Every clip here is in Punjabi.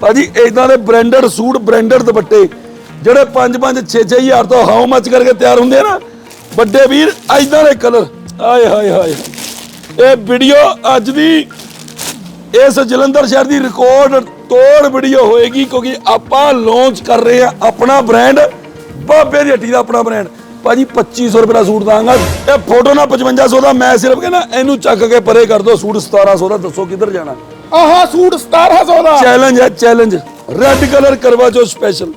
ਭਾਜੀ ਇਦਾਂ ਦੇ ਬ੍ਰਾਂਡਡ ਸੂਟ ਬ੍ਰਾਂਡਡ ਦੁਪੱਟੇ, ਜਿਹੜੇ 5 5 6 6 ਤੋਂ ਹਾਉ ਮੱਚ ਕਰਕੇ ਤਿਆਰ ਹੁੰਦੇ ਆ ਨਾ, ਵੱਡੇ ਵੀਰ ਇਦਾਂ ਦੇ ਕਲਰ ਆਏ ਹਾਏ ਹਾਏ। ਇਹ ਵੀਡੀਓ ਅੱਜ ਦੀ ਇਸ ਜਲੰਧਰ ਸ਼ਹਿਰ ਦੀ ਰਿਕਾਰਡ ਤੋੜ ਵੀਡੀਓ ਹੋਏਗੀ, ਕਿਉਂਕਿ ਆਪਾਂ ਲਾਂਚ ਕਰ ਰਹੇ ਆ ਆਪਣਾ ਬ੍ਰਾਂਡ ਬਾਬੇ ਦੀ ਹੱਟੀ ਦਾ ਆਪਣਾ ਬ੍ਰਾਂਡ ਭਾਜੀ 2500 ਰੁਪਏ ਦਾ ਸੂਟ ਦਾਂਗਾ। ਇਹ ਫੋਟੋ ਨਾ 5500 ਦਾ, ਮੈਂ ਸਿਰਫ ਕਹਿੰਦਾ, ਇਹਨੂੰ ਚੱਕ ਕੇ ਪਰੇ ਕਰ ਦੋ, ਸੂਟ 1700 ਦਾ, ਦੱਸੋ ਕਿੱਧਰ ਜਾਣਾ। ਆਹਾ ਸੂਟ 1700 ਦਾ। ਚੈਲੰਜ ਹੈ challenge red colour Karva Chauth special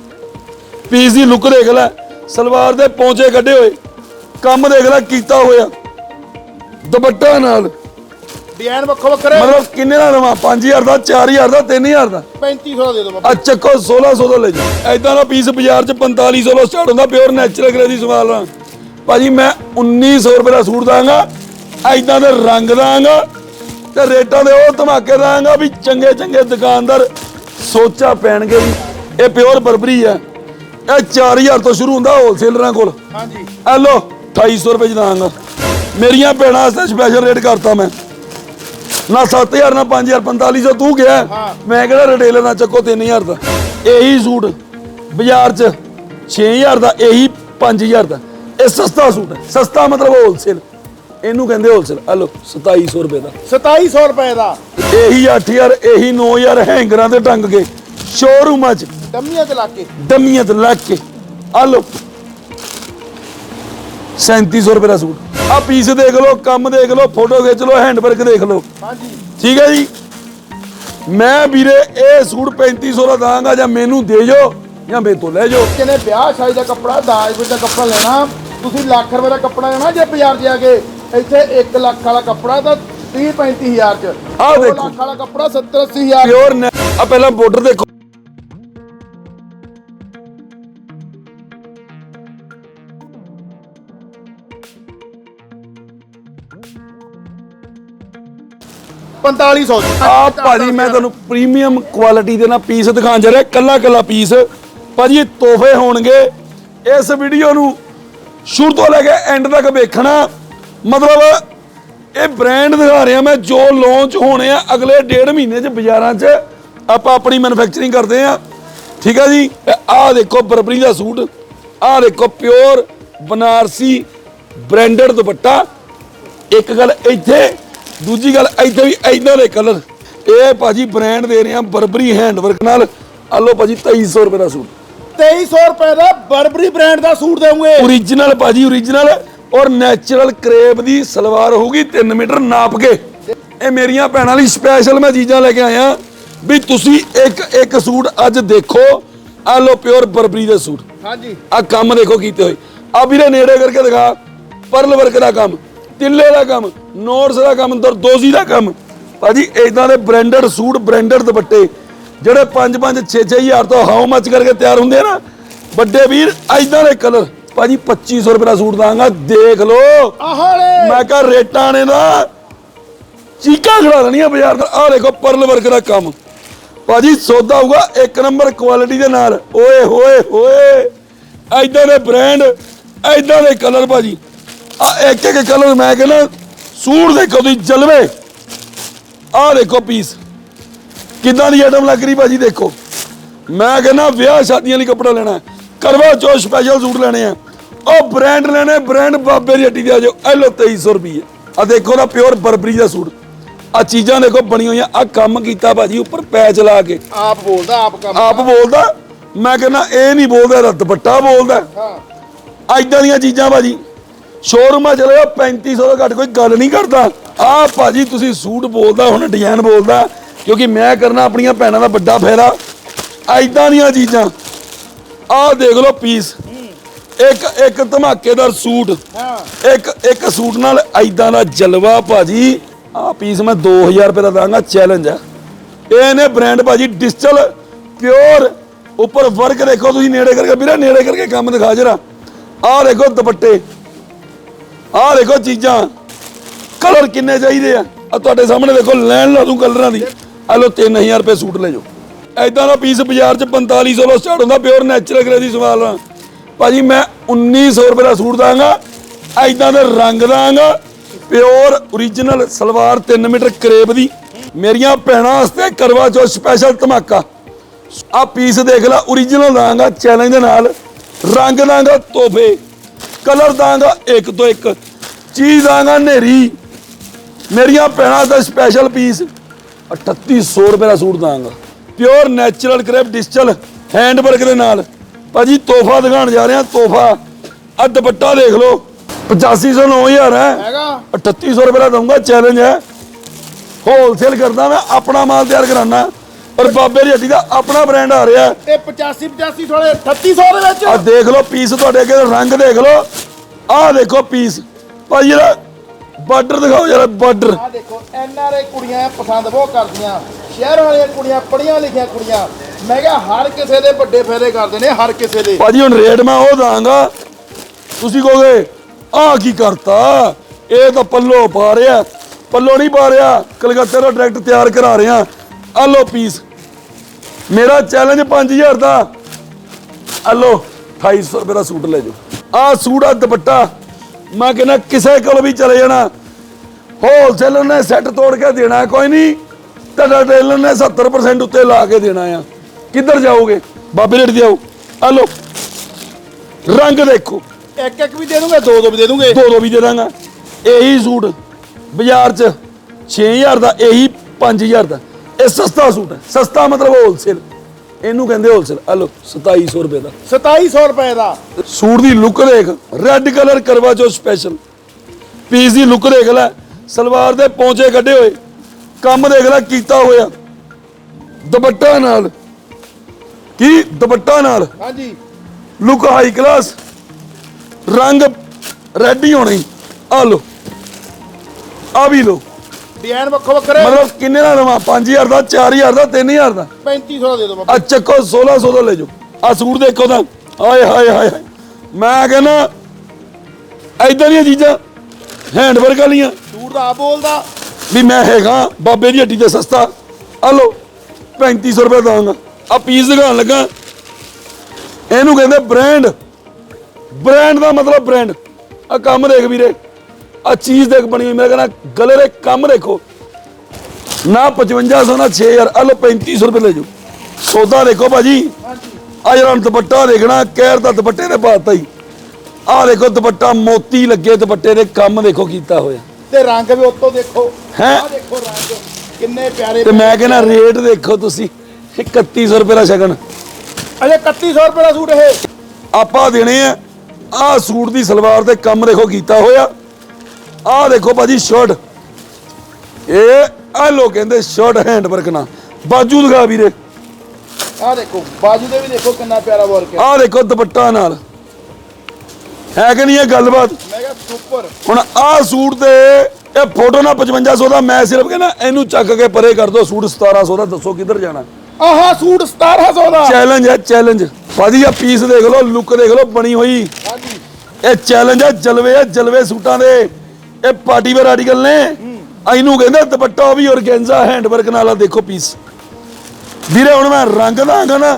piece ਦੀ ਲੁੱਕ ਦੇਖ ਲੈ ਸਲਵਾਰ ਦੇ ਪੌਂਚੇ ਕੱਢੇ ਹੋਏ ਕੰਮ ਦੇਖ ਲੈ ਕੀਤਾ ਹੋਇਆ। ਦੁਪੱਟਾ ਨਾਲ। ਡਿਜ਼ਾਈਨ ਵੱਖੋ ਵੱਖਰੇ। ਮਤਲਬ ਕਿੰਨੇ ਦਾ ਲਵਾਂ 5000 ਦਾ 4000 ਦਾ 3000 ਦਾ? 3500 ਦਾ ਦੇ ਦਿਓ ਬਾਬਾ। ਆ ਚੱਕੋ 1600 ਦਾ ਲੈ ਜਾ ਐਦਾਂ ਦਾ ਪੀਸ ਬਾਜ਼ਾਰ 'ਚ 4500 ਤੋਂ ਸਟਾਰਟ ਹੁੰਦਾ ਪਿਓਰ ਨੈਚੁਰਲ ਗ੍ਰੇ ਦੀ ਸਵਾਲ ਆ ਭਾਜੀ ਮੈਂ 1900 ਰੁਪਏ ਦਾ ਸੂਟ ਦਾਂਗਾ ਐਦਾਂ ਦੇ ਰੰਗ ਦਾਂਗਾ। ਤੇ ਰੇਟਾਂ ਦੇ ਉਹ ਧਮਾਕੇ ਦਾਂਗਾ ਵੀ ਚੰਗੇ ਚੰਗੇ ਦੁਕਾਨਦਾਰ ਸੋਚਾ ਪੈਣਗੇ ਵੀ ਇਹ ਪਿਓਰ ਬਰਬਰੀ ਆ ਇਹ 4000 ਤੋਂ ਸ਼ੁਰੂ ਹੁੰਦਾ ਹੋਲਸੇਲਰਾਂ ਕੋਲ। ਹਾਂਜੀ। ਆ ਲੋ 2800 ਰੁਪਏ ਦਾਂਗਾ ਮੇਰੀਆਂ ਭੈਣਾਂ ਵਾਸਤੇ ਸਪੈਸ਼ਲ ਰੇਟ ਕਰਤਾ ਮੈਂ। ਨਾ 7000 ਨਾ 5000 4500 ਤੂੰ ਗਿਆ। ਹਾਂ। ਮੈਂ ਕਿਹੜਾ ਰਿਟੇਲਰ ਨਾ ਚੱਕੋ 3000 ਦਾ। ਇਹੀ ਸੂਟ ਬਾਜ਼ਾਰ 'ਚ 6000 ਦਾ ਇਹੀ 5000 ਦਾ। ਇਹ ਸਸਤਾ ਸੂਟ ਹੈ। ਸਸਤਾ ਮਤਲਬ ਹੋਲਸੇਲ ਇਹਨੂੰ ਕਹਿੰਦੇ ਹੋਲਸੇਲ ਆ ਲੋ 2700 ਰੁਪਏ ਦਾ। 2700 ਰੁਪਏ ਦਾ। ਇਹੀ 8000 ਇਹੀ 9000 ਹੈਂਗਰਾਂ ਤੇ ਟੰਗ ਕੇ ਸ਼ੋਰੂਮਾਂ 'ਚ। ਡੰਮੀਆਂ ਤੇ ਲਾ ਕੇ। ਦਮੀਆਂ ਤੇ ਲੱਗ ਕੇ। ਆ ਲੋ 3700 ਰੁਪਏ ਦਾ ਸੂਟ। ਆ ਪੀਸ ਦੇਖ ਲਓ ਕੰਮ ਦੇਖ ਲਓ ਫੋਟੋ ਖਿੱਚ ਲਓ ਹੈਂਡਵਰਕ ਦੇਖ ਲਓ। ਹਾਂਜੀ। ਠੀਕ ਹੈ ਜੀ? ਮੈਂ ਵੀਰੇ ਇਹ ਸੂਟ 3500 ਦਾ ਦਾਂਗਾ ਜਾਂ ਮੈਨੂੰ ਦੇ ਜਾਓ ਜਾਂ ਮੇਰੇ ਤੋਂ ਲੈ ਜਾਓ। ਕਿਨੇ ਵਿਆਹ ਸ਼ਾਦੀ ਦਾ ਕੱਪੜਾ ਦਾਜ ਵਿੱਚ ਦਾ ਕੱਪੜਾ ਲੈਣਾ ਤੁਸੀਂ ਲੱਖ ਰੁਪਏ ਦਾ ਕੱਪੜਾ ਲੈਣਾ ਜੇ ਬਾਜ਼ਾਰ ਜਾ ਕੇ। ਇੱਥੇ 1 ਲੱਖ ਵਾਲਾ ਕੱਪੜਾ ਤਾਂ 30 35000 ਚ। ਆਹ ਦੋ ਦੇਖੋ। ਲੱਖ ਵਾਲਾ ਕੱਪੜਾ 70 80000 ਪਿਓਰ ਆ ਪਹਿਲਾਂ ਬਾਰਡਰ ਦੇਖੋ। ਚ। ਆ ਭਾਜੀ ਮੈਂ ਤੁਹਾਨੂੰ ਪ੍ਰੀਮੀਅਮ ਕੁਆਲਿਟੀ ਦੇ ਨਾਲ ਪੀਸ ਦਿਖਾਉਣ ਜਾ ਰਿਹਾ। ਕੱਲਾ ਕੱਲਾ ਪੀਸ ਭਾਜੀ ਤੋਹਫੇ ਹੋਣਗੇ। ਇਸ ਵੀਡੀਓ ਨੂੰ ਸ਼ੁਰੂ ਤੋਂ ਲੈ ਕੇ ਐਂਡ ਤੱਕ ਵੇਖਣਾ। ਮਤਲਬ ਇਹ ਬ੍ਰਾਂਡ ਦਿਖਾ ਰਿਹਾ ਮੈਂ ਜੋ ਲਾਂਚ ਹੋਣੇ ਆ ਅਗਲੇ ਡੇਢ ਮਹੀਨੇ ਚ ਬਾਜ਼ਾਰਾਂ 'ਚ ਆਪਾਂ ਆਪਣੀ ਮੈਨੂਫੈਕਚਰਿੰਗ ਕਰਦੇ ਆ। ਠੀਕ ਆ ਜੀ? ਆਹ ਦੇਖੋ ਬਰਬਰੀ ਦਾ ਸੂਟ ਆਹ ਦੇਖੋ ਪਿਓਰ ਬਨਾਰਸੀ ਬ੍ਰਾਂਡਡ ਦੁਪੱਟਾ। ਇੱਕ ਗੱਲ ਇੱਥੇ ਦੂਜੀ ਗੱਲ ਇੱਥੇ ਵੀ ਐਦਾਂ ਦੇ ਕਲਰ ਇਹ ਭਾਜੀ ਬ੍ਰਾਂਡ ਦੇ ਰਹੇ ਆ ਬਰਬਰੀ ਹੈਂਡਵਰਕ ਨਾਲ। ਆ ਲਓ ਭਾਜੀ 2300 ਰੁਪਏ ਦਾ ਸੂਟ। 2300 ਰੁਪਏ ਦਾ ਬਰਬਰੀ ਬ੍ਰਾਂਡ ਦਾ ਸੂਟ ਦੇਵਾਂਗੇ। ਓਰੀਜਨਲ ਭਾਜੀ ਓਰੀਜਨਲ ਔਰ ਨੈਚੁਰਲ ਕਰੇਬ ਦੀ ਸਲਵਾਰ ਹੋਊਗੀ 3 ਮੀਟਰ ਨਾਪ ਕੇ। ਇਹ ਮੇਰੀਆਂ ਭੈਣਾਂ ਲਈ ਸਪੈਸ਼ਲ ਮੈਂ ਚੀਜ਼ਾਂ ਲੈ ਕੇ ਆਇਆ। ਵੀ ਤੁਸੀਂ ਇੱਕ ਇੱਕ ਸੂਟ ਅੱਜ ਦੇਖੋ। ਆ ਲਓ ਪਿਓਰ ਬਰਬਰੀ ਦੇ ਸੂਟ। ਹਾਂਜੀ। ਆ ਕੰਮ ਦੇਖੋ ਕੀਤੇ ਹੋਏ। ਆ ਵੀਰੇ ਨੇੜੇ ਕਰਕੇ ਦਿਖਾ। ਪਰਲ ਵਰਕ ਦਾ ਕੰਮ ਤਿੱਲੇ ਦਾ ਕੰਮ ਨੋਟਸ ਦਾ ਕੰਮ ਦਰਦੋਜ਼ੀ ਦਾ ਕੰਮ। ਭਾਜੀ ਇਦਾਂ ਦੇ ਬ੍ਰਾਂਡਡ ਸੂਟ ਬ੍ਰਾਂਡਡ ਦੁਪੱਟੇ ਜਿਹੜੇ 5 5 6 6 ਹਜ਼ਾਰ ਤੋਂ ਹਾਉ ਮੱਚ ਕਰਕੇ ਤਿਆਰ ਹੁੰਦੇ ਆ ਨਾ। ਵੱਡੇ ਵੀਰ ਇਦਾਂ ਦੇ ਕਲਰ ਭਾਜੀ 2500 ਰੁਪਏ ਦਾ ਸੂਟ ਦਾਂਗਾ ਦੇਖ ਲੋ ਆਹਲੇ। ਮੈਂ ਕਹਾ ਰੇਟਾਂ ਨੇ ਨਾ ਚੀਕਾਂ ਖੜਾ ਦੇਣੀਆਂ ਬਾਜ਼ਾਰ ਦਾ। ਆਹ ਦੇਖੋ ਪਰਲ ਵਰਕ ਦਾ ਕੰਮ। ਭਾਜੀ ਸੌਦਾ ਹੋਊਗਾ ਇੱਕ ਨੰਬਰ ਕੁਆਲਿਟੀ ਦੇ ਨਾਲ। ਓਏ ਹੋਏ ਹੋਏ। ਐਦਾਂ ਦੇ ਬ੍ਰਾਂਡ ਐਦਾਂ ਦੇ ਕਲਰ ਭਾਜੀ। ਆ ਇੱਕ ਇੱਕ ਕਲਰ ਮੈਂ ਕਹਿੰਦਾ ਸੂਟ ਦੇਖੋ ਤੁਸੀਂ ਜਲਵੇ। ਆਹ ਦੇਖੋ ਪੀਸ ਕਿੱਦਾਂ ਦੀ ਆਈਟਮ ਲੱਗ ਰਹੀ ਭਾਜੀ ਦੇਖੋ। ਮੈਂ ਕਹਿੰਦਾ ਵਿਆਹ ਸ਼ਾਦੀਆਂ ਲਈ ਕੱਪੜਾ ਲੈਣਾ। ਕਰਵਾ ਚੌਥ ਸਪੈਸ਼ਲ ਸੂਟ ਲੈਣੇ ਆ। ਉਹ ਬ੍ਰਾਂਡ ਲੈਣੇ ਬ੍ਰਾਂਡ ਬਾਬੇ ਦੀ ਹੱਟੀ ਦੇ ਆ ਜਾਓ। ਇਹ ਲੋ 2300 ਰੁਪਏ ਆ ਦੇਖੋ ਨਾ ਪਿਓਰ ਬਰਬਰੀ ਦਾ ਸੂਟ। ਆ ਚੀਜ਼ਾਂ ਦੇਖੋ ਬਣੀ ਹੋਈਆਂ। ਆ ਕੰਮ ਕੀਤਾ ਭਾਜੀ ਉੱਪਰ ਪੈਚ ਲਾ ਕੇ। ਆਪ ਬੋਲਦਾ ਆਪ ਕੰਮ ਆਪ ਬੋਲਦਾ। ਮੈਂ ਕਹਿੰਦਾ ਇਹ ਨਹੀਂ ਬੋਲਦਾ ਇਹਦਾ ਦੁਪੱਟਾ ਬੋਲਦਾ। ਹਾਂ। ਐਦਾਂ ਦੀਆਂ ਚੀਜ਼ਾਂ ਭਾਜੀ। ਸ਼ੋਰੂਮਾਂ ਚਲੇ ਜਾਓ 3500 ਤੋਂ ਘੱਟ ਕੋਈ ਗੱਲ ਨਹੀਂ ਕਰਦਾ। ਆਹ ਭਾਜੀ ਤੁਸੀਂ ਸੂਟ ਬੋਲਦਾ ਹੁਣ ਡਿਜ਼ਾਈਨ ਬੋਲਦਾ। ਕਿਉਂਕਿ ਮੈਂ ਕਰਨਾ ਆਪਣੀਆਂ ਭੈਣਾਂ ਦਾ ਵੱਡਾ ਫੇਰਾ ਐਦਾਂ ਦੀਆਂ ਚੀਜ਼ਾਂ। ਆਹ ਦੇਖ ਲਓ ਪੀਸ ਇੱਕ ਇੱਕ ਧਮਾਕੇਦਾਰ ਸੂਟ। ਹਾਂ। ਇੱਕ ਇੱਕ ਸੂਟ ਨਾਲ ਐਦਾਂ ਦਾ ਜਲਵਾ ਭਾਜੀ। ਆਹ ਪੀਸ ਮੈਂ 2000 ਰੁਪਏ ਦਾ ਦਾਂਗਾ ਚੈਲੰਜ ਆ। ਇਹ ਨੇ ਬ੍ਰਾਂਡ ਭਾਜੀ ਡਿਜੀਟਲ ਪਿਓਰ ਉੱਪਰ ਵਰਕ ਦੇਖੋ ਤੁਸੀਂ ਨੇੜੇ ਕਰਕੇ। ਵੀਰੇ ਨੇੜੇ ਕਰਕੇ ਕੰਮ ਦਿਖਾ ਜਰਾ। ਆਹ ਦੇਖੋ ਦੁਪੱਟੇ। ਆਹ ਦੇਖੋ ਚੀਜ਼ਾਂ। ਕਲਰ ਕਿੰਨੇ ਚਾਹੀਦੇ ਆ? ਆ ਤੁਹਾਡੇ ਸਾਹਮਣੇ ਦੇਖੋ ਲੈਣ ਲਾ ਦੂੰ ਕਲਰਾਂ ਦੀ। ਆ ਲੋ 3000 ਰੁਪਏ ਸੂਟ ਲੈ ਜਾਓ। ਐਦਾਂ ਦਾ ਪੀਸ ਬਾਜ਼ਾਰ 'ਚ 4500 ਤੋਂ ਸਟਾਰਟ ਹੁੰਦਾ ਪਿਓਰ ਨੈਚੁਰਲ ਗ੍ਰੇ ਦੀ ਸਵਾਲ ਆ। ਭਾਜੀ, ਮੈਂ 1900 ਰੁਪਏ ਦਾ ਸੂਟ ਦਾਂਗਾ, ਐਦਾਂ ਦੇ ਰੰਗ ਦਾਂਗਾ pure origignal salwar 3 metre crepe ਦੀ। ਮੇਰੀਆਂ ਭੈਣਾਂ ਵਾਸਤੇ ਕਰਵਾ ਚੌਥ ਸਪੈਸ਼ਲ ਧਮਾਕਾ। ਆ ਪੀਸ ਦੇਖ ਲੈ origignal ਦਾਂਗਾ ਚੈਲੰਜ ਦੇ ਨਾਲ। ਰੰਗ ਦਾਂਗਾ ਤੋਹਫੇ ਕਲਰ ਦਾਂਗਾ ਇੱਕ ਤੋਂ ਇੱਕ। ਚੀਜ਼ ਦਾਂਗਾ ਨੇਰੀ ਮੇਰੀਆਂ ਭੈਣਾਂ ਦਾ ਸਪੈਸ਼ਲ ਪੀਸ 3800 ਰੁਪਏ ਦਾ ਸੂਟ ਦਾਂਗਾ। Pure natural crepe digital hand work ਦੇ ਨਾਲ। ਭਾਜੀ ਤੋਹਫਾ ਦਿਖਾਉਣ ਜਾ ਰਹੇ ਆ ਤੋਹਫਾ। ਆ ਦੁਪੱਟਾ ਦੇਖ ਲਓ 8500 9000 ਹੈ। ਹੈਗਾ। 3800 ਰੁਪਏ ਦਾ ਦਊਂਗਾ ਚੈਲੰਜ ਹੈ। ਹੋਲਸੇਲ ਕਰਦਾ ਮੈਂ ਆਪਣਾ ਮਾਲ ਤਿਆਰ ਕਰਾਨਾ ਪਰ ਬਾਬੇ ਦੀ ਹੱਟੀ ਦਾ ਆਪਣਾ ਬ੍ਰਾਂਡ ਆ ਰਿਹਾ। ਇਹ 85 85 ਥੋੜੇ 3800 ਦੇ ਵਿੱਚ। ਆ ਦੇਖ ਲਓ ਪੀਸ ਤੁਹਾਡੇ ਅੱਗੇ ਰੰਗ ਦੇਖ ਲਓ। ਆਹ ਦੇਖੋ ਪੀਸ ਇਹਦਾ ਬਾਰਡਰ ਦਿਖਾਓ ਜਰਾ ਬਾਰਡਰ ਆ ਦੇਖੋ ਐਨ ਆਰ ਆਈ ਕੁੜੀਆਂ ਪਸੰਦ ਬਹੁਤ ਕਰਦੀਆਂ। ਸ਼ਹਿਰ ਵਾਲੀਆਂ ਕੁੜੀਆਂ ਪੜੀਆਂ ਲਿਖੀਆਂ ਕੁੜੀਆਂ। ਮੈਂ ਕਿਹਾ, ਹਰ ਕਿਸੇ ਦੇ ਵੱਡੇ ਫਾਇਦੇ ਕਰਦੇ ਨੇ, ਹਰ ਕਿਸੇ ਦੇ। ਭਾਜੀ, ਹੁਣ ਰੇਟ ਮੈਂ ਉਹ ਦਾਂਗਾ। ਤੁਸੀਂ ਕਹੋਗੇ, ਆਹ ਕੀ ਕਰਤਾ? ਇਹ ਤਾਂ ਪੱਲੋ ਪਾ ਰਿਹਾ। ਪੱਲੋ ਨਹੀਂ ਪਾ ਰਿਹਾ, ਕਲਕੱਤੇ ਤੋਂ ਡਾਇਰੈਕਟ ਤਿਆਰ ਕਰਾ ਰਿਹਾ। ਆ ਲਓ ਪੀਸ ਮੇਰਾ ਚੈਲੰਜ 5000 ਦਾ। ਆ ਲਓ 2800 ਰੁਪਏ ਦਾ ਸੂਟ ਲੈ ਜਾਓ। ਆਹ ਸੂਟ ਆ ਦੁਪੱਟਾ, ਮੈਂ ਕਹਿੰਦਾ, ਕਿਸੇ ਕੋਲ ਵੀ ਚਲੇ ਜਾਣਾ। ਹੋਲਸੇਲਰ ਨੇ ਸੈੱਟ ਤੋੜ ਕੇ ਦੇਣਾ, ਕੋਈ ਨਹੀਂ। ਤੁਹਾਡਾ ਟੇਲਰ ਨੇ 70% ਉੱਤੇ ਲਾ ਕੇ ਦੇਣਾ ਆ। ਕਿੱਧਰ ਜਾਓਗੇ? ਬਾਬੇ ਰੇਟ ਆਓ। ਆ ਲਓ। ਰੰਗ ਦੇਖੋ। ਇੱਕ ਇੱਕ ਵੀ ਦੇ ਦੂੰਗੇ ਦੋ ਦੋ ਵੀ ਦੇ ਦੂੰਗੇ। ਦੋ ਦੋ ਵੀ ਦੇ ਦਾਂਗਾ। ਇਹੀ ਸੂਟ ਬਾਜ਼ਾਰ 'ਚ 6000 ਦਾ ਇਹੀ 5000 ਦਾ। ਇਹ ਸਸਤਾ ਸੂਟ ਹੈ। ਸਸਤਾ ਮਤਲਬ ਹੋਲਸੇਲ ਇਹਨੂੰ ਕਹਿੰਦੇ ਹੋਲਸੇਲ ਆ ਲਓ 2700 ਰੁਪਏ ਦਾ। 2700 ਰੁਪਏ ਦਾ। ਸੂਟ ਦੀ ਲੁੱਕ ਦੇਖ। Red colour Karva Chauth special piece ਦੀ ਲੁੱਕ ਦੇਖ ਲੈ। ਸਲਵਾਰ ਦੇ ਪੌਂਚੇ ਕੱਢੇ ਹੋਏ। ਕੰਮ ਦੇਖ ਲੈ ਕੀਤਾ ਹੋਇਆ। ਦੁਪੱਟਾ ਨਾਲ। ਕੀ? ਦੁਪੱਟਾ ਨਾਲ? ਹਾਂਜੀ। ਲੁੱਕ ਹਾਈ ਕਲਾਸ ਰੰਗ ਰੈੱਡ ਹੋਣੀ। ਆ ਲੋ ਆ ਵੀ ਲੋ ਡਿਜ਼ਾਈਨ ਵੱਖੋ ਵੱਖਰੇ। ਮਤਲਬ ਕਿੰਨੇ ਦਾ ਲਵਾਂ? 5000 ਦਾ 4000 ਦਾ 3000 ਦਾ? 3500 ਦਾ ਦੇ ਬਾਬਾ। ਆ ਚੱਕੋ 1600 ਦਾ ਲੈ ਜਾਓ। ਆ ਸੂਟ ਦੇਖੋ ਤਾਂ। ਹਾਏ ਹਾਏ ਹਾਏ। ਮੈਂ ਕਹਿੰਦਾ ਐਦਾਂ ਦੀਆਂ ਚੀਜ਼ਾਂ ਹੈਂਡ ਵਰਕ ਵਾਲੀਆਂ। ਸੂਟ ਦਾ ਆਪ ਬੋਲਦਾ। ਵੀ ਮੈਂ ਹੈਗਾ, ਬਾਬੇ ਦੀ ਹੱਟੀ ਤੇ ਸਸਤਾ। ਆ ਲੋ 3500 ਰੁਪਏ ਦਾਂਗਾ ਆ ਪੀਸ ਦਿਖਾਉਣ ਲੱਗਾ। ਇਹਨੂੰ ਕਹਿੰਦੇ ਬ੍ਰਾਂਡ ਬ੍ਰਾਂਡ ਦਾ ਮਤਲਬ ਬ੍ਰਾਂਡ ਆ ਕੰਮ ਦੇਖ ਵੀਰੇ। ਆ ਚੀਜ਼ ਦੇਖ ਬਣੀ ਹੋਈ। ਮੈਂ ਕਹਿੰਦਾ, ਗਲੇ ਦੇ ਕੰਮ ਦੇਖੋ। ਨਾ 5500 ਨਾ 6000 ਆ ਲੋ 3500 ਰੁਪਏ ਲੈ ਜਾਓ। ਸੌਦਾ ਦੇਖੋ ਭਾਜੀ। ਹਾਂਜੀ ਆ ਜਿਹੜਾ ਦੁਪੱਟਾ ਦੇਖਣਾ, ਕਹਿਰ ਦਾ ਦੁਪੱਟੇ ਦੇ ਪਾਤਾ ਹੀ ਆ ਦੇਖੋ, ਦੁਪੱਟਾ ਮੋਤੀ ਲੱਗੇ, ਦੁਪੱਟੇ ਦੇ ਕੰਮ ਦੇਖੋ ਕੀਤਾ ਹੋਇਆ। ਤੇ ਰੰਗ ਵੀ ਉੱਤੋਂ ਦੇਖੋ। ਹੈਂ? ਆਹ ਦੇਖੋ ਰੰਗ ਕਿੰਨੇ ਪਿਆਰੇ ਤੇ ਮੈਂ ਕਹਿੰਦਾ ਰੇਟ ਦੇਖੋ ਤੁਸੀਂ 3100 ਰੁਪਏ ਦਾ ਸ਼ਗਨ। ਅਜੇ 3100 ਰੁਪਏ ਦਾ ਸੂਟ ਇਹ। ਆਪਾਂ ਦੇਣੇ ਆ ਆਹ ਸੂਟ ਦੀ ਸਲਵਾਰ ਤੇ ਕੰਮ ਦੇਖੋ ਕੀਤਾ ਹੋਇਆ। ਆਹ ਦੇਖੋ ਭਾਜੀ ਸ਼ਰਟ ਇਹ ਆ ਲੋ ਕਹਿੰਦੇ ਸ਼ਰਟ ਹੈਂਡ ਵਰਕ ਨਾਲ। ਬਾਜੂ ਦਿਖਾ ਵੀਰੇ। ਆਹ ਦੇਖੋ ਬਾਜੂ ਦੇ ਵੀ ਦੇਖੋ ਕਿੰਨਾ ਪਿਆਰਾ ਵਰਕ ਹੈ। ਆਹ ਦੇਖੋ ਦੁਪੱਟਾ ਨਾਲ। ਹੈ ਕਿ ਨਹੀਂ ਇਹ ਗੱਲਬਾਤ? ਮੈਂ ਕਿਹਾ ਸੁਪਰ। ਹੁਣ ਆਹ ਸੂਟ ਤੇ ਇਹ ਫੋਟੋ ਨਾ 5500 ਦਾ ਮੈਂ ਸਿਰਫ ਕਹਿੰਦਾ ਇਹਨੂੰ ਚੱਕ ਕੇ ਪਰੇ ਕਰ ਦੋ ਸੂਟ 1700 ਦਾ ਦੱਸੋ ਕਿੱਧਰ ਜਾਣਾ। ਆਹਾ ਸੂਟ 1700 ਦਾ। ਚੈਲੰਜ ਹੈ ਚੈਲੰਜ ਭਾਜੀ ਆ ਪੀਸ ਦੇਖ ਲਓ ਲੁੱਕ ਦੇਖ ਲਓ ਬਣੀ ਹੋਈ। ਹਾਂਜੀ। ਇਹ ਚੈਲੰਜ ਹੈ ਜਲਵੇ ਆ ਜਲਵੇ ਸੂਟਾਂ ਦੇ। ਇਹ ਪਾਰਟੀ ਵੇਅਰ ਆਰਟੀਕਲ ਨੇ। ਇਹਨੂੰ ਕਹਿੰਦੇ ਦੁਪੱਟਾ ਵੀ ਔਰਗੈਂਜ਼ਾ ਹੈਂਡ ਵਰਕ ਨਾਲ ਆ ਦੇਖੋ ਪੀਸ ਵੀਰੇ ਹੁਣ ਮੈਂ ਰੰਗ ਦਾਂਗਾ ਨਾ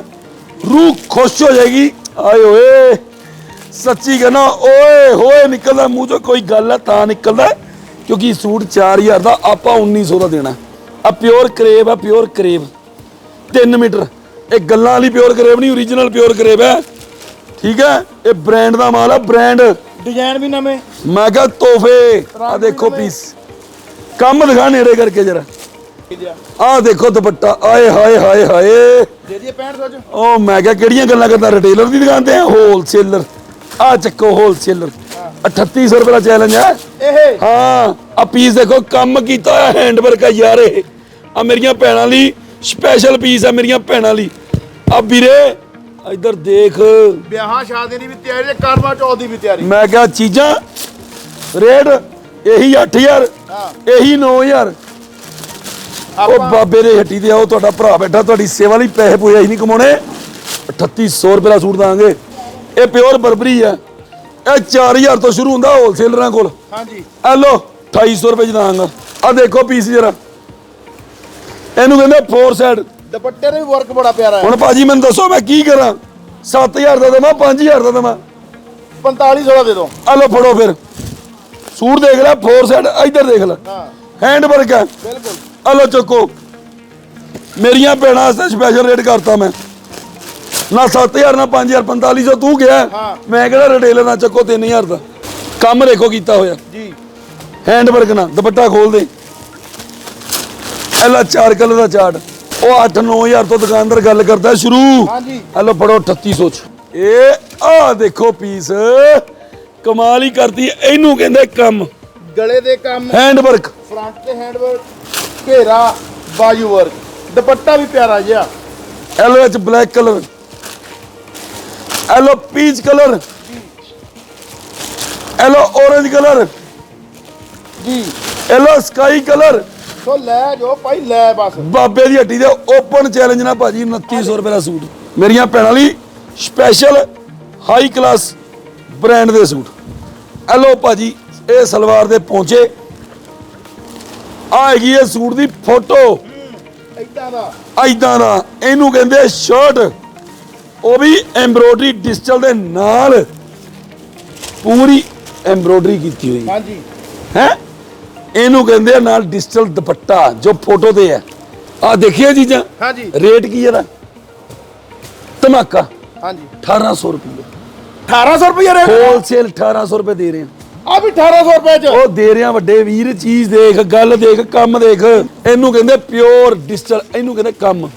ਰੂਹ ਖੁਸ਼ ਹੋ ਜਾਏਗੀ। ਆਏ ਓਏ ਸੱਚੀ ਕਹਿੰਦਾ ਓਏ ਹੋਏ ਨਿਕਲਦਾ ਮੂੰਹ ਚੋਂ ਕੋਈ ਗੱਲ ਹੈ ਤਾਂ ਨਿਕਲਦਾ ਕਿਉਂਕਿ ਸੂਟ 4000 ਦਾ ਆਪਾਂ 1900 ਦਾ ਦੇਣਾ ਆ ਪਿਓਰ ਕਰੇਵ ਆ ਪਿਓਰ ਕਰੇਵ 3 ਮੀਟਰ। ਇਹ ਗੱਲਾਂ ਵਾਲੀ ਪਿਓਰ ਕਰੇਵ ਨਹੀਂ ਓਰੀਜਨਲ ਪਿਓਰ ਕਰੇਵ ਹੈ। ਠੀਕ ਹੈ? ਇਹ ਬ੍ਰਾਂਡ ਦਾ ਮਾਲ ਆ ਬ੍ਰਾਂਡ ਡਿਜ਼ਾਈਨ ਵੀ ਨਵੇਂ। ਮੈਂ ਕਿਹਾ ਤੋਹਫੇ ਆ ਦੇਖੋ ਪੀਸ ਕੰਮ ਦਿਖਾ ਨੇੜੇ ਕਰਕੇ ਜਰਾ। ਆ ਦੇਖੋ ਦੁਪੱਟਾ ਆਏ ਹਾਏ ਹਾਏ ਹਾਏ। ਦੇ ਦਈਏ 6500 ਚ। ਉਹ ਮੈਂ ਕਿਹਾ ਕਿਹੜੀਆਂ ਗੱਲਾਂ ਕਰਦਾ ਰਿਟੇਲਰ ਦੀ ਦੁਕਾਨ ਤੇ ਆ ਹੋਲਸੇਲਰ ਆ ਚੱਕੋ ਹੋਲਸੇਲਰ 3800 ਰੁਪਏ ਦਾ ਚੈਲੰਜ ਹੈ। ਇਹ? ਹਾਂ ਆ ਪੀਸ ਦੇਖੋ ਕੰਮ ਕੀਤਾ ਹੋਇਆ ਹੈਂਡ ਵਰਕ ਆ ਯਾਰ ਇਹ। ਆ ਮੇਰੀਆਂ ਭੈਣਾਂ ਲਈ ਸਪੈਸ਼ਲ ਪੀਸ ਆ ਮੇਰੀਆਂ ਭੈਣਾਂ ਲਈ। ਆ ਵੀਰੇ ਇੱਧਰ ਦੇਖ। ਵਿਆਹਾਂ ਸ਼ਾਦੀਆਂ ਦੀ ਵੀ ਤਿਆਰੀ ਹੈ ਕਰਵਾ ਚੌਥ ਦੀ ਵੀ ਤਿਆਰੀ। ਮੈਂ ਕਿਹਾ ਚੀਜ਼ਾਂ ਰੇਟ ਇਹੀ 8000 ਹਾਂ। ਇਹੀ 9000 ਉਹ ਬਾਬੇ ਦੇ ਹੱਟੀ ਤੇ ਆਓ ਤੁਹਾਡਾ ਭਰਾ ਬੈਠਾ ਤੁਹਾਡੀ ਸੇਵਾ ਲਈ ਪੈਸੇ ਪੂਏ ਹੀ ਨਹੀਂ ਕਮਾਉਣੇ। 3800 ਰੁਪਏ ਦਾ ਸੂਟ ਦਾਂਗੇ। ਇਹ ਪਿਓਰ ਬਰਬਰੀ ਆ ਇਹ 4000 ਤੋਂ ਸ਼ੁਰੂ ਹੁੰਦਾ ਹੋਲਸੇਲਰਾਂ ਕੋਲ। ਹਾਂਜੀ। ਆ ਲੋ 2800 ਰੁਪਏ ਚ ਦਾਂਗਾ ਆ ਦੇਖੋ ਪੀਸ ਜਰਾ। ਇਹਨੂੰ ਕਹਿੰਦੇ ਫੋਰ ਸਾਈਡ ਦੁਪੱਟੇ ਦੇ ਵੀ ਵਰਕ ਬੜਾ ਪਿਆਰਾ ਹੈ। ਹੁਣ ਭਾਜੀ ਮੈਨੂੰ ਦੱਸੋ ਮੈਂ ਕੀ ਕਰਾਂ? 7000 ਦਾ ਦੇਵਾਂ 5000 ਦਾ ਦੇਵਾਂ? 4500 ਦਾ ਦੇ ਦਿਓ। ਆ ਲੋ ਫੜੋ ਫਿਰ। ਸੂਟ ਦੇਖ ਲੈ ਫੋਰ ਸਾਈਡ ਇੱਧਰ ਦੇਖ ਲੈ। ਹਾਂ। ਹੈਂਡ ਵਰਕ ਹੈ। ਬਿਲਕੁਲ। ਆ ਲੋ ਚੱਕੋ। ਮੇਰੀਆਂ ਭੈਣਾਂ ਵਾਸਤੇ ਸਪੈਸ਼ਲ ਰੇਟ ਕਰਤਾ ਮੈਂ। ਨਾ 7000 ਨਾ 5000 4500 ਤੂੰ ਗਿਆ। ਮੈਂ ਕਿਹੜਾ ਰਿਟੇਲਰ ਨਾ ਚੱਕੋ 3000 ਦਾ। ਕੰਮ ਦੇਖੋ ਕੀਤਾ ਹੋਇਆ। ਜੀ। ਹੈਂਡ ਵਰਕ ਨਾਲ ਦੁਪੱਟਾ ਖੋਲ ਦੇ। ਇਹਲਾ ਚਾਰ ਕਲਰ ਦਾ ਚਾਰਟ। ਉਹ 8-9000 ਤੋਂ ਦੁਕਾਨਦਾਰ ਗੱਲ ਕਰਦਾ ਸ਼ੁਰੂ। ਹਾਂਜੀ। ਹਲੋ ਫੜੋ 3800 ਚ। ਇਹ ਆ ਦੇਖੋ ਪੀਸ ਕਮਾਲ ਹੀ ਕਰਦੀ ਇਹਨੂੰ ਕਹਿੰਦੇ ਕੰਮ। ਗਲੇ ਦੇ ਕੰਮ। ਹੈਂਡ ਵਰਕ ਫਰੰਟ ਤੇ ਹੈਂਡ ਵਰਕ ਘੇਰਾ ਬਾਜੂ ਵਰਕ ਦੁਪੱਟਾ ਵੀ ਪਿਆਰਾ ਜਿਹਾ। ਐਲੋ ਵਿੱਚ ਬਲੈਕ ਕਲਰ ਐਲੋ ਪੀਚ ਕਲਰ ਐਲੋ orange ਕਲਰ ਜੀ ਐਲੋ ਸਕਾਈ ਕਲਰ ਸੋ ਲੈ ਜੋ ਭਾਈ ਲੈ ਬਸ। ਬਾਬੇ ਦੀ ਹੱਟੀ ਦੇ ਓਪਨ ਚੈਲੰਜ ਨਾਲ ਭਾਜੀ 2900 ਰੁਪਏ ਦਾ ਸੂਟ। ਮੇਰੀਆਂ ਭੈਣਾਂ ਲਈ ਸਪੈਸ਼ਲ ਹਾਈ ਕਲਾਸ ਬ੍ਰਾਂਡ ਦੇ ਸੂਟ। ਐਲੋ ਭਾਜੀ ਇਹ ਸਲਵਾਰ ਦੇ ਪਹੁੰਚੇ ਆ ਹੈਗੀ ਇਹ ਸੂਟ ਦੀ ਫੋਟੋ ਏਦਾਂ ਦਾ। ਐਦਾਂ ਦਾ। ਇਹਨੂੰ ਕਹਿੰਦੇ ਸ਼ਰਟ ਉਹ ਵੀ ਐਮਬ੍ਰੋਇਡਰੀ ਡਿਜੀਟਲ ਦੇ ਨਾਲ ਪੂਰੀ ਐਮਬ੍ਰੋਇਡਰੀ ਕੀਤੀ ਹੋਈ ਹਾਂਜੀ। ਹੈ? ਇਹਨੂੰ ਕਹਿੰਦੇ ਆ ਨਾਲ ਡਿਜੀਟਲ ਦੁਪੱਟਾ ਜੋ ਫੋਟੋ ਤੇ ਹੈ ਆ ਦੇਖੀਏ ਚੀਜ਼ਾਂ? ਹਾਂਜੀ। ਰੇਟ ਕੀ ਇਹਦਾ? ਧਮਾਕਾ। ਹਾਂਜੀ। 1800 ਰੁਪਏ। 1800 ਰੁਪਏ ਰੇਟ? ਹੋਲਸੇਲ 1800 ਰੁਪਏ ਦੇ ਰਹੇ ਆ। ਆ ਵੀ 1800 ਰੁਪਏ ਚ? ਉਹ ਦੇ ਰਿਆਂ ਵੱਡੇ ਵੀਰ ਚੀਜ਼ ਦੇਖ ਗੱਲ ਦੇਖ ਕੰਮ ਦੇਖ। ਇਹਨੂੰ ਕਹਿੰਦੇ ਪਿਓਰ ਡਿਜੀਟਲ ਇਹਨੂੰ ਕਹਿੰਦੇ ਕੰਮ।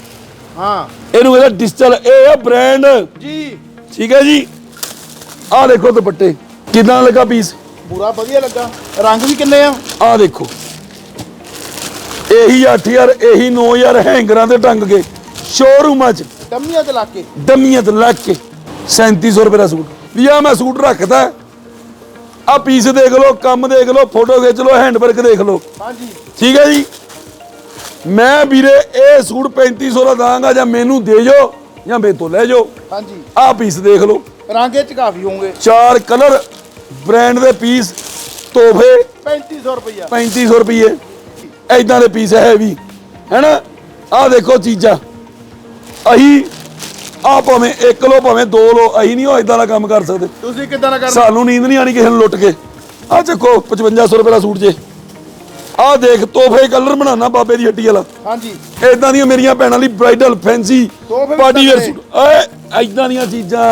ਹਾਂ। ਇਹਨੂੰ ਕਹਿੰਦੇ ਡਿਜੀਟਲ ਇਹ ਆ ਬ੍ਰਾਂਡ ਜੀ। ਠੀਕ ਹੈ ਜੀ। ਆਹ ਦੇਖੋ ਦੁਪੱਟੇ। ਕਿਦਾਂ ਲੱਗਾ ਪੀਸ ਪੂਰਾ ਵਧੀਆ ਲੱਗਾ। ਰੰਗ ਵੀ ਕਿੰਨੇ ਆ? ਆਹ ਦੇਖੋ। ਇਹੀ 8000 ਇਹੀ 9000 ਹੈਂਗਰਾਂ ਤੇ ਟੰਗ ਕੇ। ਸ਼ੋਰੂਮਾਂ 'ਚ ਡੰਮੀਆਂ ਤੇ ਲਾ ਕੇ। ਦਮੀਆਂ ਤੇ ਲੱਗ ਕੇ। 3700 ਰੁਪਏ ਦਾ ਸੂਟ। ਵੀ ਆ ਮੈਂ ਸੂਟ ਰੱਖਦਾ। ਆ ਪੀਸ ਦੇਖ ਲਓ ਕੰਮ ਦੇਖ ਲਓ ਫੋਟੋ ਖਿੱਚ ਲਓ ਹੈਂਡ ਵਰਕ ਦੇਖ ਲਓ। ਹਾਂਜੀ। ਠੀਕ ਹੈ ਜੀ। ਮੈਂ ਵੀਰੇ ਇਹ ਸੂਟ 3500 ਦਾ ਦਾਂਗਾ ਜਾਂ ਮੈਨੂੰ ਦੇ ਜਾਓ ਜਾਂ ਮੇਰੇ ਤੋਂ ਲੈ ਜਾਓ। ਹਾਂਜੀ। ਆ ਪੀਸ ਦੇਖ ਲਓ। ਰੰਗੇ ਚ ਕਾਫੀ ਹੋਣਗੇ। ਚਾਰ ਕਲਰ ਬ੍ਰਾਂਡ ਦੇ ਪੀਸ ਤੋਹਫੇ। 3500 ਰੁਪਇਆ 3500 ਰੁਪਏ ਐਦਾਂ ਦੇ ਪੀਸ ਹੈ ਵੀ। ਹੈਨਾ? ਆਹ ਦੇਖੋ ਚੀਜ਼ਾਂ। ਅਹੀ ਆ ਭਾਵੇਂ ਇੱਕ ਲੋ ਭਾਵੇਂ ਦੋ ਲੋ ਅਹੀ ਨਹੀਂ ਉਹ ਇਦਾਂ ਦਾ ਕੰਮ ਕਰ ਸਕਦੇ। ਤੁਸੀਂ ਕਿੱਦਾਂ ਦਾ ਕਰਨਾ? ਸਾਨੂੰ ਨੀਂਦ ਨਹੀਂ ਆਣੀ ਕਿਸੇ ਨੂੰ ਲੁੱਟ ਕੇ। ਆ ਚੱਕੋ 5500 ਰੁਪਏ ਦਾ ਸੂਟ ਜੇ। ਆ ਦੇਖ ਤੋਹਫੇ ਕਲਰ ਬਣਾਉਣਾ ਬਾਬੇ ਦੀ ਹੱਟੀ ਵਾਲਾ। ਹਾਂਜੀ। ਇਦਾਂ ਦੀਆਂ ਮੇਰੀਆਂ ਭੈਣਾਂ ਲਈ ਬ੍ਰਾਈਡਲ ਫੈਂਸੀ ਤੋਹਫੇ ਵੀ ਪਾਰਟੀ ਵੇਅਰ। ਸੂਟ। ਓਏ ਇਦਾਂ ਦੀਆਂ ਚੀਜ਼ਾਂ।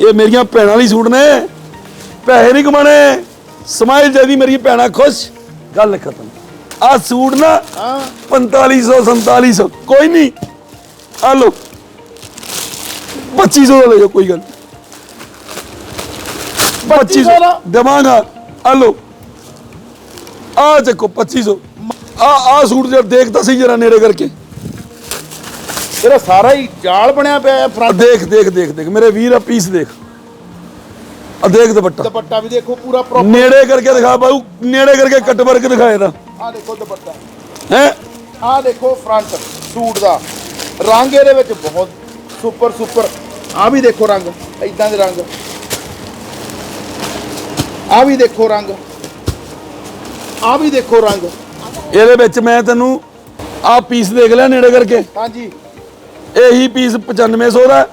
ਇਹ ਮੇਰੀਆਂ ਭੈਣਾਂ ਲਈ ਸੂਟ ਨੇ। ਪੈਸੇ ਨਹੀਂ ਕਮਾਣੇ ਸਮਾਈਲ ਜਦੀ ਮੇਰੀ ਭੈਣਾਂ ਖੁਸ਼। ਗੱਲ ਖਤਮ। ਆ ਸੂਟ ਨਾ ਹਾਂ। 4500 4700 ਕੋਈ ਨਹੀਂ। ਆ ਲੋ 2500 ਦਾ ਲੈ ਜਾਓ ਕੋਈ ਗੱਲ ਨੀ। 2500 ਦਾ? ਦੇਵਾਂਗਾ। ਆ ਲੋ ਆ ਚੱਕੋ 2500 ਆ ਆ ਸੂਟ ਜਦ ਦੇਖਦਾ ਸੀ ਜਰਾ ਨੇੜੇ ਕਰਕੇ। ਇਹਦਾ ਸਾਰਾ ਹੀ ਜਾਲ ਬਣਿਆ ਪਿਆ ਹੈ ਫਰੰਟ ਦੇਖ ਦੇਖ ਦੇਖ ਦੇਖ। ਮੇਰੇ ਵੀਰ ਆ ਪੀਸ ਦੇਖ। ਆ ਦੇਖ ਦੁਪੱਟਾ। ਦੁਪੱਟਾ ਵੀ ਦੇਖੋ ਪੂਰਾ ਪ੍ਰੋਪਰ ਨੇੜੇ ਕਰਕੇ ਦਿਖਾ ਬਾਊ ਨੇੜੇ ਕਰਕੇ ਕੱਟ ਵਰਕ ਦਿਖਾਏ ਦਾ ਆ ਦੇਖੋ ਦੁਪੱਟਾ। ਹੈ? ਆ ਦੇਖੋ ਫਰੰਟ ਸੂਟ ਦਾ। ਰੰਗ ਇਹਦੇ ਵਿੱਚ ਬਹੁਤ ਸੁਪਰ ਸੁਪਰ ਆ ਵੀ ਦੇਖੋ ਰੰਗ ਇਦਾਂ ਦੇ ਰੰਗ। ਆ ਵੀ ਦੇਖੋ ਰੰਗ। ਆ ਵੀ ਦੇਖੋ ਰੰਗ। ਇਹਦੇ ਵਿੱਚ ਮੈਂ ਤੈਨੂੰ ਆ ਪੀਸ ਦੇਖ ਲਿਆ ਨੇੜੇ ਕਰਕੇ। ਹਾਂਜੀ। ਇਹੀ ਪੀਸ 9500 ਦਾ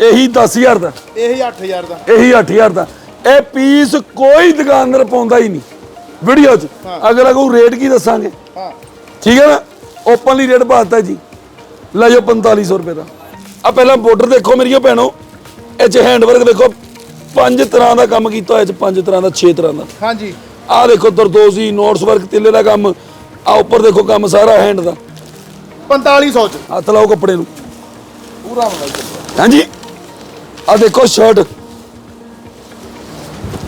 ਇਹੀ 10000 ਦਾ। ਇਹ 8000 ਦਾ। ਇਹੀ 8000 ਦਾ। ਇਹ ਪੀਸ ਕੋਈ ਦੁਕਾਨਦਾਰ ਪਾਉਂਦਾ ਹੀ ਨਹੀਂ। ਵੀਡੀਓ 'ਚ। ਅਗਰ ਅਗੂ ਰੇਟ ਕੀ ਦੱਸਾਂਗੇ? ਹਾਂ। ਠੀਕ ਹੈ ਨਾ? ਓਪਨਲੀ ਰੇਟ ਬਾਤਾ ਜੀ। ਲੈ ਜਾਓ 4500 ਰੁਪਏ ਦਾ। ਆ ਪਹਿਲਾਂ ਬਾਰਡਰ ਦੇਖੋ ਮੇਰੀਓ ਭੈਣੋ। ਇਹ ਚ ਹੈਂਡ ਵਰਕ ਦੇਖੋ। ਪੰਜ ਤਰ੍ਹਾਂ ਦਾ ਕੰਮ ਕੀਤਾ ਹੋਇਆ ਇਹ ਚ ਪੰਜ ਤਰ੍ਹਾਂ ਦਾ 6 ਤਰ੍ਹਾਂ ਦਾ। ਹਾਂਜੀ। ਆ ਦੇਖੋ ਦਰਦੋਜ਼ੀ ਨੋਟਸ ਵਰਕ ਤਿੱਲੇ ਦਾ ਕੰਮ ਆ ਉੱਪਰ ਦੇਖੋ ਕੰਮ ਸਾਰਾ ਹੈਂਡ ਦਾ। 4500 ਚ। ਹੱਥ ਲਾਓ ਕੱਪੜੇ ਨੂੰ। ਪੂਰਾ ਹਾਂਜੀ। ਆ ਦੇਖੋ ਸ਼ਰਟ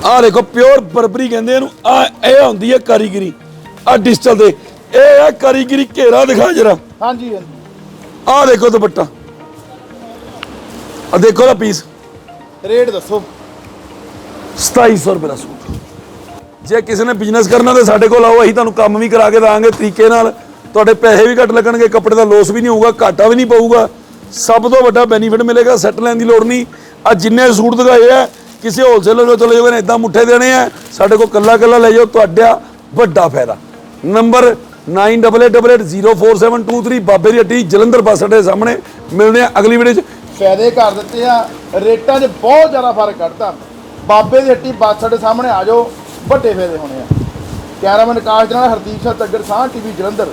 ਆ ਦੇਖੋ ਪਿਓਰ ਬਰਬਰੀ ਕਹਿੰਦੇ ਇਹਨੂੰ। ਆ ਇਹ ਹੁੰਦੀ ਹੈ ਕਾਰੀਗਰੀ। ਆ ਡਿਜੀਟਲ ਦੇ। ਇਹ ਆ ਕਾਰੀਗਰੀ ਘੇਰਾ ਦਿਖਾ ਜਰਾ। ਹਾਂਜੀ ਹਾਂਜੀ। ਆ ਦੇਖੋ ਦੁਪੱਟਾ। ਆ ਦੇਖੋ ਦਾ ਪੀਸ ਰੇਟ ਦੱਸੋ। 2700 ਰੁਪਏ ਦਾ ਸੂਟ। ਜੇ ਕਿਸੇ ਨੇ ਬਿਜ਼ਨਸ ਕਰਨਾ ਤਾਂ ਸਾਡੇ ਕੋਲ ਆਓ, ਅਸੀਂ ਤੁਹਾਨੂੰ ਕੰਮ ਵੀ ਕਰਾ ਕੇ ਦਾਂਗੇ ਤਰੀਕੇ ਨਾਲ। ਤੁਹਾਡੇ ਪੈਸੇ ਵੀ ਘੱਟ ਲੱਗਣਗੇ, ਕੱਪੜੇ ਦਾ ਲੋਸ ਵੀ ਨਹੀਂ ਹੋਊਗਾ, ਘਾਟਾ ਵੀ ਨਹੀਂ ਪਊਗਾ। ਸਭ ਤੋਂ ਵੱਡਾ ਬੈਨੀਫਿਟ ਮਿਲੇਗਾ ਸੈੱਟ ਲੈਣ ਦੀ ਲੋੜ ਨਹੀਂ। ਆ ਜਿੰਨੇ ਸੂਟ ਦਿਖਾਏ ਆ, ਕਿਸੇ ਹੋਲਸੇਲਰ ਨੂੰ ਚਲੇ ਜਾਓਗੇ ਨੇ ਇਦਾਂ ਮੁੱਠੇ ਦੇਣੇ ਆ, ਸਾਡੇ ਕੋਲ ਕੱਲਾ ਕੱਲਾ ਲੈ ਜਾਓ, ਤੁਹਾਡਾ ਵੱਡਾ ਫਾਇਦਾ। ਨੰਬਰ 9888047223 ਬਾਬੇ ਦੀ ਹੱਟੀ, ਜਲੰਧਰ ਬੱਸ ਅੱਡੇ ਸਾਹਮਣੇ। ਮਿਲਦੇ ਆ ਅਗਲੀ ਵੀਡੀਓ 'ਚ। ਫਾਇਦੇ ਕਰ ਦਿੱਤੇ ਆ, ਰੇਟਾਂ 'ਚ ਬਹੁਤ ਜ਼ਿਆਦਾ ਫ਼ਰਕ ਕੱਢਤਾ। ਬਾਬੇ ਦੀ ਹੱਟੀ ਬੱਸ ਸਾਡੇ ਸਾਹਮਣੇ ਆ ਜਾਓ। ਵੱਡੇ ਫਾਇਦੇ ਹੋਣੇ ਆ। ਕੈਮਰਾਮੈਨ ਕਾਸ਼ ਦੇ ਨਾਲ ਹਰਦੀਪ ਸਿੰਘ ਤੱਗੜ ਸਾਹ ਟੀਵੀ ਜਲੰਧਰ।